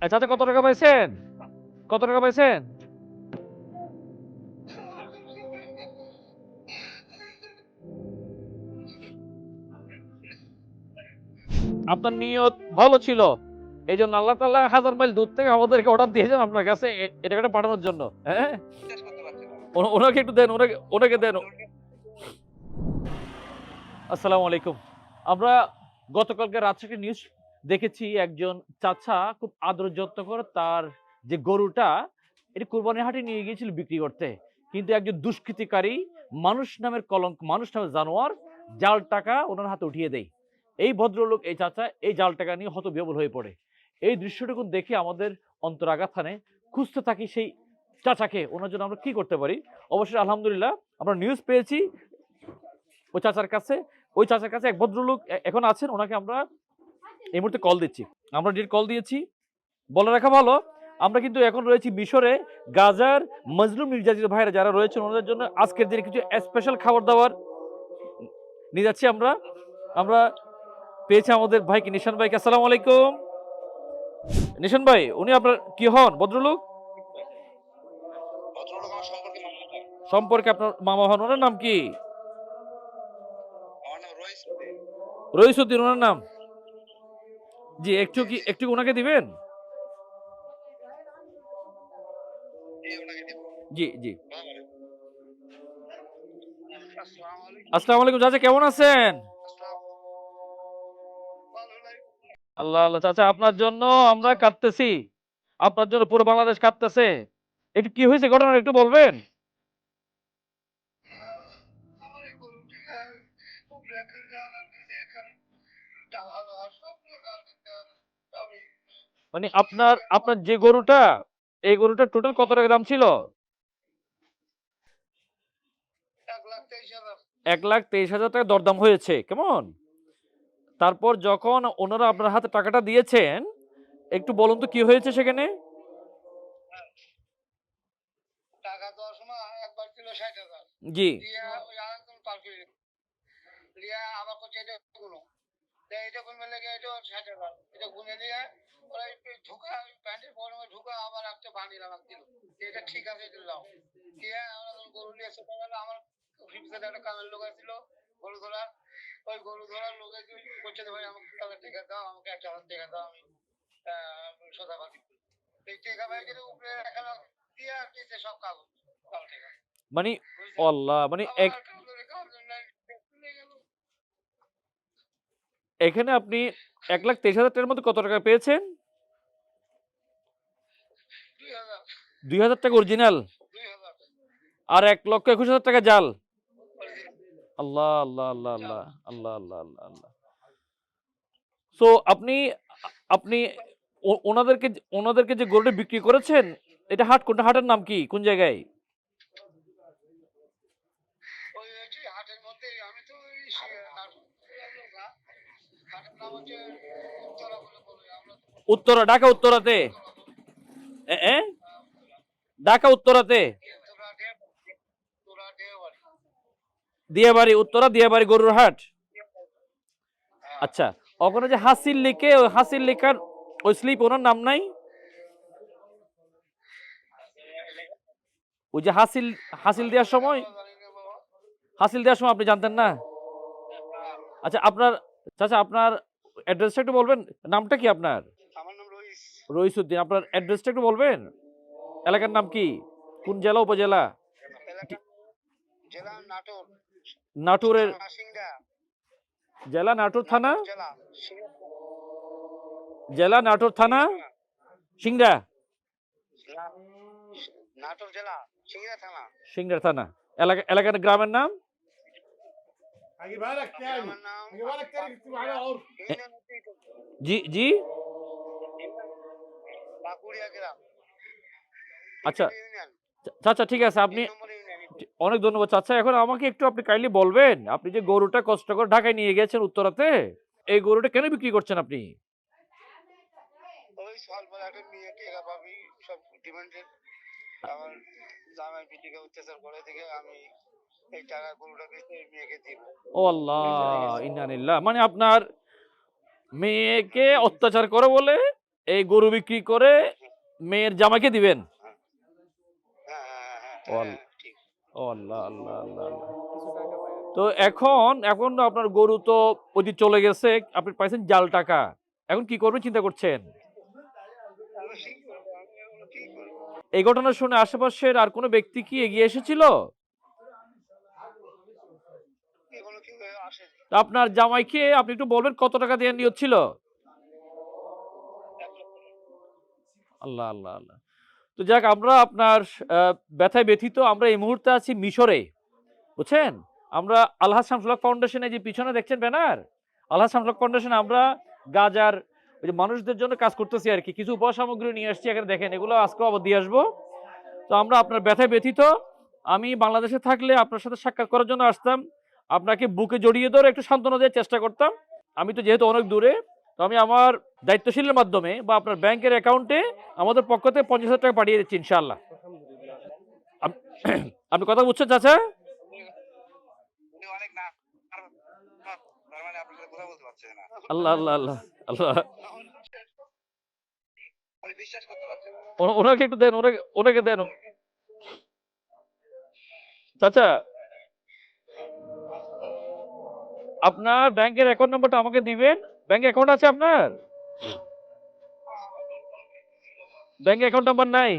চাচা কত টাকা পাইছেন? কত টাকা পাইছেন? আপনার নিয়ত ভালো ছিল। এই জন্য আল্লাহ তাল্লাহ হাজার মাইল দূর থেকে আমাদেরকে অর্ডার দিয়েছেন আপনার কাছে। এটা পাঠানোর জন্য। হ্যাঁ? ওনাকে একটু দেন, ওনাকে ওনাকে দেন। আসসালামু আলাইকুম। আমরা গতকালকে রাজশাহী নিউজ দেখেছি একজন চাচা খুব আদর যত্ন করে তার যে গরুটা, এটা কোরবানি হাটে নিয়ে গিয়েছিল বিক্রি করতে। কিন্তু একজন দুষ্কৃতিকারী, মানুষ নামের কলঙ্ক, মানুষ নামের জানোয়ার, জাল টাকা ওনার হাতে উঠিয়ে দেয়। এই ভদ্রলোক, এই চাচা, এই জাল টাকা নিয়ে হতবিহবল হয়ে পড়ে। এই দৃশ্যটুকু দেখে আমাদের অন্তরাঘাত থানে খুঁজতে থাকি সেই চাচাকে। ওনার জন্য আমরা কি করতে পারি? অবশ্যই আলহামদুলিল্লাহ, আমরা নিউজ পেয়েছি। ওই চাচার কাছে, ওই চাচার কাছে এক ভদ্রলোক এখন আছেন। ওনাকে আমরা এই মুহূর্তে কল দিচ্ছি। আমরা ডিরেক্ট কল দিয়েছি বলে রাখা ভালো আমরা কিন্তু এখন রয়েছি মিশরে গাজার মজলুম নির্যাতিত ভাইরা যারা রয়েছেন ওনাদের জন্য আজকের দিনে কিছু স্পেশাল খাবার দাবার নিয়ে যাচ্ছি আমরা। আমরা পেয়েছি আমাদের ভাইকে নিশান ভাইকে আসসালামু আলাইকুম। নিশান ভাই উনি আপনার কি হন ভদ্রলোক? সম্পর্কে আপনার মামা হন ওনার নাম কি? রইসুদ্দিন ওনার নাম? জি একটু কি একটু ওনাকে দিবেন? জি, জি আসসালামু আলাইকুম। চাচা কেমন আছেন। আল্লাহ আল্লাহ। চাচা আপনার জন্য আমরা কাঁদতেছি। আপনার জন্য পুরো বাংলাদেশ কাঁদতেছে। একটু কি হয়েছে ঘটনা একটু বলবেন? মানে আপনার আপনার যে গরুটা এই গরুটা টোটাল কত টাকা দাম ছিল? এক লাখ তেইশ হাজার। টাকা দরদাম হয়েছে কেমন? তারপর যখন ওনারা আপনার হাতে টাকাটা দিয়েছেন একটু বলুন তো কি হয়েছে সেখানে? জি। আমার ওরা ঢুকা ওই প্যান্টের গরমে ঢুকা আবার একটা বান্ডিল দিল। এটা ঠিক আছে এটা লাও। দিয়া যখন গরু নিয়ে এসে আমার রিপসের একটা কামের লোক আসছিল গরু ধরার ওই গরু ধরার লোকে কি ভাই আমাকে টাকা টেকা দাও আমাকে একটা হাজার টাকা দাও আমি সোজা বাকি এই টাকা ভাই কিন্তু উপরে এখানে দিয়ে দিয়েছে সব কাগজ মানে? আল্লাহ মানে এক। এখানে আপনি এক লাখ তেইশ হাজার টাকার মধ্যে কত টাকা পেয়েছেন? দুই হাজার। টাকা অরিজিনাল আর এক লক্ষ একুশ হাজার টাকা জাল। আল্লাহ আল্লাহ আল্লাহ আল্লাহ আল্লাহ আল্লাহ আল্লাহ আল্লাহ। সো আপনি আপনি ওনাদেরকে ওনাদেরকে যে গরুটা বিক্রি করেছেন, এটা হাট, কোনটা হাটের নাম কি? কোন জায়গায়? উত্তরা, ঢাকা উত্তরাতে? হ্যাঁ ঢাকা উত্তরাতে? দিয়াবাড়ি, উত্তরা, দিয়াবাড়ি গরুর হাট? আচ্ছা ওখানে যে হাসির লিখে, ওই হাসির লিখার ওই স্লিপ ওনার নাম নাই? ওই যে হাসিল হাসিল দেওয়ার সময়? হাসিল দেওয়ার সময় আপনি জানতেন না? আচ্ছা আপনার চাচা আপনার অ্যাড্রেসটা একটু বলবেন? নামটা কি আপনার? রইসুদ্দিন আপনার অ্যাড্রেসটা একটু বলবেন? এলাকার নাম কি? কোন জেলা উপজেলা? নাটোরের জেলা নাটোর থানা? জেলা নাটোর থানা? সিংড়া নাটোর জেলা সিংড়া থানা। সিংড়া থানা। এলাকা এলাকার গ্রামের নাম? اجي بالك تاني আমার নাম اجي بالك تاني اكتب على عرف ইউনিয়ন হচ্ছে জি জি বাঁকুড়িয়া গ্রাম আচ্ছা ইউনিয়ন চাচা ঠিক আছে আপনি তিন নম্বর ইউনিয়ন অনেক ধন্যবাদ চাচা এখন আমাকে একটু আপনি কাইন্ডলি বলবেন আপনি যে গরুটা কষ্ট করে ঢাকায় নিয়ে গেছেন উত্তরাতে এই গরুটা কেন বিক্রি করছেন আপনি ওই স্বল্প একটা মেয়ে টেকা পাবি সব ডিমান্ডেড আমার জামাই পিটিকে অত্যাচার করে থেকে আমি এই টাকা গরুটা বেচে মেয়েকে দিব ও আল্লাহ ইন্নানিল্লাহ মানে আপনার মেয়েকে অত্যাচার করে বলে এই গরু বিক্রি করে মেয়ের জামাকে দিবেন? হ্যাঁ হ্যাঁ হ্যাঁ ও আল্লাহ। আল্লাহ আল্লাহ। তো এখন এখন আপনার গরু তো ওদি চলে গেছে আপনি পাইছেন জাল টাকা। এখন কি করবেন চিন্তা করছেন? এই ঘটনা শুনে আশেপাশের আর কোনো ব্যক্তি কি এগিয়ে এসেছিল? আপনার জামাইকে আপনি একটু বলবেন কত টাকা দিয়ে নিয়ত ছিল। আল্লাহ আল্লাহ আল্লাহ। তো যাক আমরা আপনার ব্যথায় ব্যথিত আমরা এই মুহূর্তে আছি মিশরে বুঝছেন? আমরা আল্লাহ শামসুল্লাহ ফাউন্ডেশনে যে পিছনে দেখছেন ব্যানার? আল্লাহ শামসুল্লাহ ফাউন্ডেশনে আমরা গাজার ওই যে মানুষদের জন্য কাজ করতেছি আর কি। কিছু উপসামগ্রী নিয়ে আসছি এখানে দেখেন এগুলো আজকেও আবার দিয়ে আসব। তো আমরা আপনার ব্যথায় ব্যথিত আমি বাংলাদেশে থাকলে আপনার সাথে সাক্ষাৎ করার জন্য আসতাম। আপনাকে বুকে জড়িয়ে ধরে একটু সান্ত্বনা দেওয়ার চেষ্টা করতাম। আমি তো যেহেতু অনেক দূরে, তো আমি আমার দায়িত্বশীলের মাধ্যমে বা আপনার ব্যাংকের অ্যাকাউন্টে আমাদের পক্ষ থেকে পঞ্চাশ হাজার টাকা পাঠিয়ে দিচ্ছি ইনশাল্লাহ আপ- আপনি কথা বুঝছেন, চাচা? আল্লাহ আল্লাহ আল্লাহ আল্লাহ। ওনাকে একটু দেন, ওনাকে ওনাকে দেন। চাচা আপনার ব্যাংকের অ্যাকাউন্ট নাম্বারটা আমাকে দিবেন? ব্যাংকে অ্যাকাউন্ট আছে আপনার? ব্যাংকে অ্যাকাউন্ট নাম্বার নাই?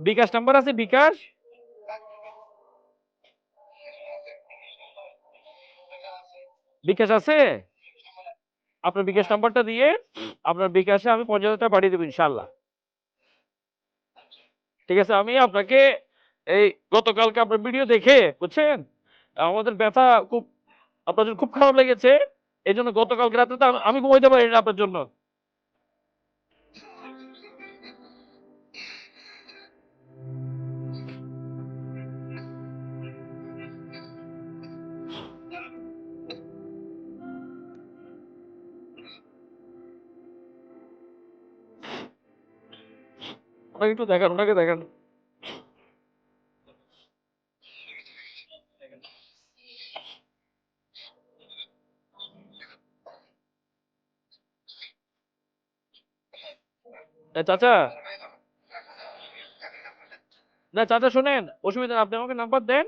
বিকাশ নাম্বার আছে, বিকাশ? বিকাশ আছে? আপনার বিকাশ নাম্বারটা দিয়ে আপনার বিকাশে আমি পঞ্চাশ হাজার টাকা পাঠিয়ে দেবো ইনশাল্লাহ ঠিক আছে, আমি আপনাকে এই গতকালকে আপনার ভিডিও দেখে, বুঝছেন? আমাদের ব্যথা খুব আপনার জন্য খুব খারাপ লেগেছে এই জন্য গতকাল রাতে আমি ঘুমাইতে পারি না আপনার জন্য। ওনাকে একটু দেখান, ওনাকে দেখান। চাচা। না, চাচা, শোনেন, অসুবিধা আপনি আমাকে নাম্বার দেন।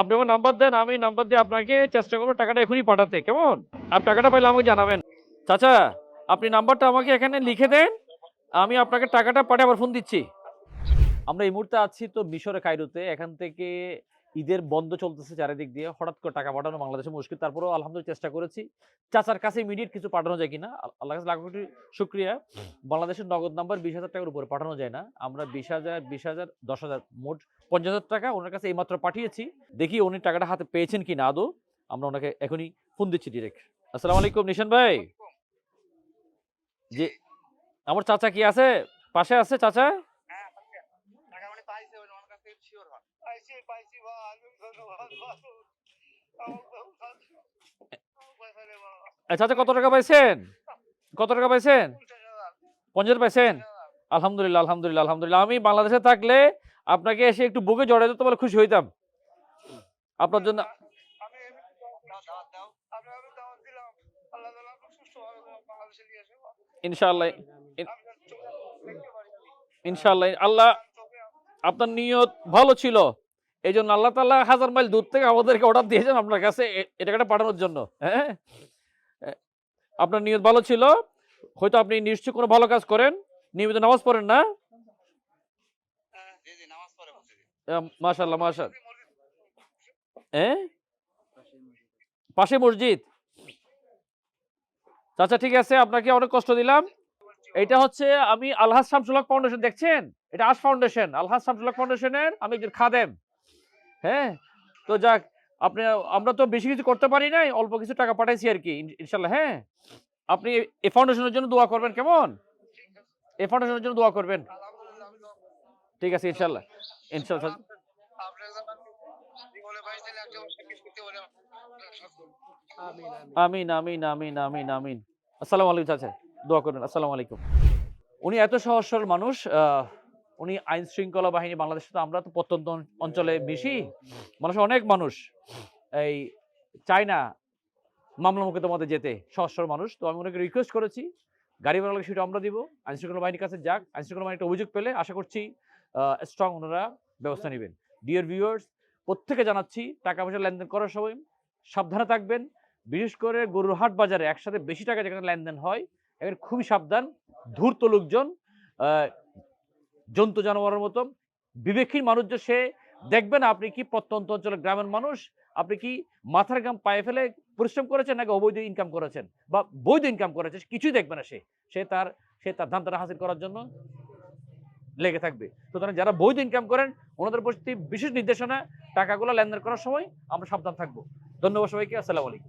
আপনি আমার নাম্বার দেন, আমি নাম্বার দিয়ে আপনাকে চেষ্টা করব টাকাটা এখনই পাঠাতে, কেমন? আপনি টাকাটা পাইলে আমাকে জানাবেন। চাচা, আপনি নাম্বারটা আমাকে এখানে লিখে দেন, আমি আপনাকে টাকাটা পাঠিয়ে আবার ফোন দিচ্ছি। আমরা এই মুহূর্তে আছি তো মিশরে, কায়রোতে। এখান থেকে ঈদের বন্ধ চলতেছে চারিদিক দিয়ে। হঠাৎ করে টাকা পাঠানো বাংলাদেশে মুশকিল। তারপরেও আলহামদুলিল্লাহ চেষ্টা করেছি। চাচার কাছে ইমিডিয়েট কিছু পাঠানো যায় কিনা? আল- আল্লাহ কাছে লাখ কোটি শুক্রিয়া। বাংলাদেশের নগদ নাম্বার বিশ হাজার টাকার উপরে পাঠানো যায় না। আমরা বিশ হাজার বিশ হাজার দশ হাজার মোট পঞ্চাশ হাজার টাকা ওনার কাছে এইমাত্র পাঠিয়েছি। দেখি উনি টাকাটা হাতে পেয়েছেন কিনা আদৌ। আমরা ওনাকে এখনই ফোন দিচ্ছি ডিরেক্ট আসসালামু আলাইকুম নিশান ভাই। যে আমার চাচা কি আছে? পাশে আছে চাচা? এ, চাচা কত টাকা পাইছেন? কত টাকা পাইছেন? পঞ্চাশ পাইছেন? আলহামদুলিল্লাহ আলহামদুলিল্লাহ আলহামদুলিল্লাহ। আমি বাংলাদেশে থাকলে আপনাকে এসে একটু বুকে জড়াই দিতে বলে খুশি হইতাম। আপনার জন্য ইনশাআল্লাহ ইনশাআল্লাহ আল্লাহ আপনার নিয়ত ভালো ছিল। এই জন্য আল্লাহ তাল্লাহ হাজার মাইল দূর থেকে আমাদেরকে অর্ডার দিয়েছেন আপনার কাছে। এ- এ টাকাটা পাঠানোর জন্য। হ্যাঁ? আপনার নিয়ত ভালো ছিল। হয়তো আপনি নিশ্চয়ই কোনো ভালো কাজ করেন। নিয়মিত নামাজ পড়েন না? মাশাল্লাহ মাশাল হ্যাঁ পাশে মসজিদ। আচ্ছা ঠিক আছে, আপনাকে অনেক কষ্ট দিলাম। এটা হচ্ছে আমি আলহাজ শামসুলক ফাউন্ডেশন, দেখছেন? এটা আশ ফাউন্ডেশন আলহাজ শামসুলক ফাউন্ডেশনের আমি একজন খাদেম। হ্যাঁ তো যাক, আপনি, আমরা তো বেশি কিছু করতে পারি নাই, অল্প কিছু টাকা পাঠাইছি আর কি ইনশাল্লাহ হ্যাঁ। আপনি এই ফাউন্ডেশনের জন্য দোয়া করবেন, কেমন? এই ফাউন্ডেশনের জন্য দোয়া করবেন। ঠিক আছে, ইনশাল্লাহ ইনশাল্লাহ। আমিন আমিন আমিন আমিন আমিন। আসসালামু আলাইকুম, চাচা, দোয়া করবেন, আসসালামু আলাইকুম। উনি এত সহজ সরল মানুষ উনি আইন শৃঙ্খলা বাহিনী বাংলাদেশে তো আমরা তো প্রত্যন্ত অঞ্চলে বেশি। মানুষ অনেক মানুষ। এই চায় না মামলা মুখে তোমাদের যেতে, সহস্র মানুষ। তো আমি ওনাকে রিকোয়েস্ট করেছি, গাড়ি ভাড়া সেটা আমরা দিব। আইনশৃঙ্খলা বাহিনীর কাছে যাক। আইনশৃঙ্খলা বাহিনী একটা অভিযোগ পেলে আশা করছি স্ট্রং ওনারা ব্যবস্থা নেবেন। ডিয়ার ভিউয়ার্স প্রত্যেকে জানাচ্ছি টাকা পয়সা লেনদেন করার সময় সাবধানে থাকবেন। বিশেষ করে গরুরহাট বাজারে একসাথে বেশি টাকা যেখানে লেনদেন হয়, এখানে খুবই সাবধান, ধূর্ত লোকজন জন্তু জানোয়ারের মতো বিবেকহীন মানুষ যে সে দেখবে না আপনি কি প্রত্যন্ত অঞ্চলের গ্রামের মানুষ? আপনি কি মাথার গাম পায়ে ফেলে পরিশ্রম করেছেন নাকি অবৈধ ইনকাম করেছেন? বা বৈধ ইনকাম করেছেন, কিছুই দেখবে না সে। সে তার সে তার ধান্তাটা হাসিল করার জন্য লেগে থাকবে। সুতরাং যারা বৈধ ইনকাম করেন, ওনাদের প্রতি বিশেষ নির্দেশনা, টাকাগুলো লেনদেন করার সময় আমরা সাবধান থাকব। ধন্যবাদ সবাইকে, আসসালামু আলাইকুম।